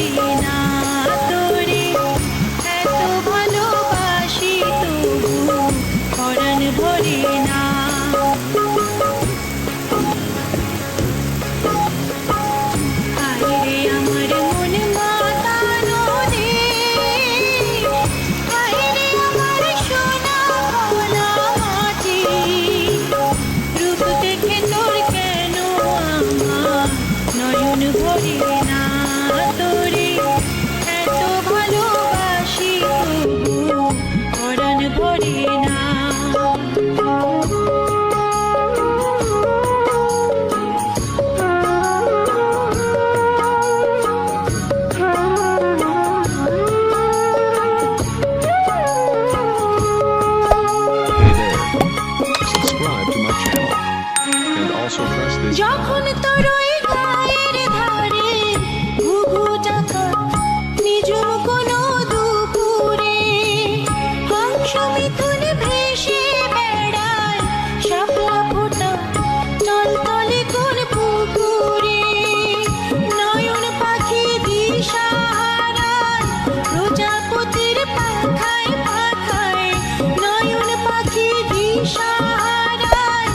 Pretty. যখন তরুই গায়ের ধারে ঘুঘু চাকা নিজুম কোনো দুপুরে হংস মিথুন ভেসে বেড়ায়, শাপলা ফোটা টলটলে কোন পুকুরে। নয়ন পাখি দিশাহারায়, প্রজাপতির পাখায় পাখায়, নয়ন পাখি দিশাহারায়